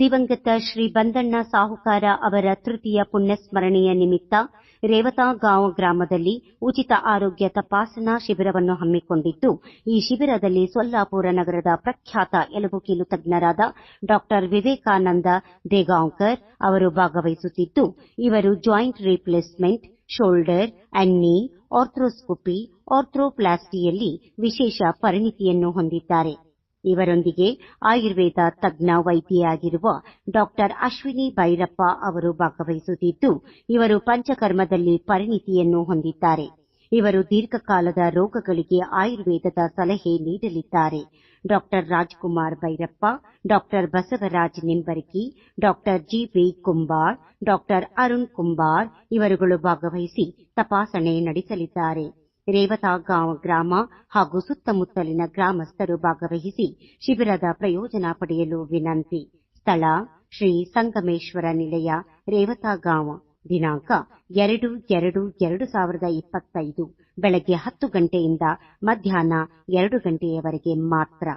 ದಿವಂಗತ ಶ್ರೀ ಬಂದಣ್ಣ ಸಾಹುಕಾರ ಅವರ ತೃತೀಯ ಪುಣ್ಯಸ್ಮರಣೆಯ ನಿಮಿತ್ತ ರೇವತಾಗಾಂವ್ ಗ್ರಾಮದಲ್ಲಿ ಉಚಿತ ಆರೋಗ್ಯ ತಪಾಸಣಾ ಶಿಬಿರವನ್ನು ಹಮ್ಮಿಕೊಂಡಿದ್ದು, ಈ ಶಿಬಿರದಲ್ಲಿ ಸೊಲ್ಲಾಪುರ ನಗರದ ಪ್ರಖ್ಯಾತ ಎಲುಬುಕೀಲು ತಜ್ಞರಾದ ಡಾ. ವಿವೇಕಾನಂದ ದೇಗಾಂವ್ಕರ್ ಅವರು ಭಾಗವಹಿಸುತ್ತಿದ್ದು, ಇವರು joint replacement, shoulder and knee arthroscopy ಆರ್ಥ್ರೋಪ್ಲಾಸ್ಟಿಯಲ್ಲಿ ವಿಶೇಷ ಪರಿಣಿತಿಯನ್ನು ಹೊಂದಿದ್ದಾರೆ. ಇವರೊಂದಿಗೆ ಆಯುರ್ವೇದ ತಜ್ಞ ವೈದ್ಯೆಯಾಗಿರುವ ಡಾ ಅಶ್ವಿನಿ ಭೈರಪ್ಪ ಅವರು ಭಾಗವಹಿಸುತ್ತಿದ್ದು, ಇವರು ಪಂಚಕರ್ಮದಲ್ಲಿ ಪರಿಣಿತಿಯನ್ನು ಹೊಂದಿದ್ದಾರೆ. ಇವರು ದೀರ್ಘಕಾಲದ ರೋಗಗಳಿಗೆ ಆಯುರ್ವೇದದ ಸಲಹೆ ನೀಡಲಿದ್ದಾರೆ. ಡಾ ರಾಜ್ಕುಮಾರ್ ಭೈರಪ್ಪ ಡಾ ಬಸವರಾಜ್ ನಿಂಬರ್ಗಿ ಡಾ G B Kumbar Dr Arun Kumbar ಇವರುಗಳು ಭಾಗವಹಿಸಿ ತಪಾಸಣೆ ನಡೆಸಲಿದ್ದಾರೆ. ರೇವತಾಗಾಂವ್ ಗ್ರಾಮ ಹಾಗೂ ಸುತ್ತಮುತ್ತಲಿನ ಗ್ರಾಮಸ್ಥರು ಭಾಗವಹಿಸಿ ಶಿಬಿರದ ಪ್ರಯೋಜನ ಪಡೆಯಲು ವಿನಂತಿ. ಸ್ಥಳ ಶ್ರೀ ಸಂಗಮೇಶ್ವರ ನಿಲಯ ರೇವತಗಾಂವ್ ದಿನಾಂಕ ಎರಡು ಎರಡು ಎರಡು ಸಾವಿರದ ಇಪ್ಪತ್ತೈದು. ಬೆಳಗ್ಗೆ ಹತ್ತು ಗಂಟೆಯಿಂದ ಮಧ್ಯಾಹ್ನ ಎರಡು ಗಂಟೆಯವರೆಗೆ ಮಾತ್ರ.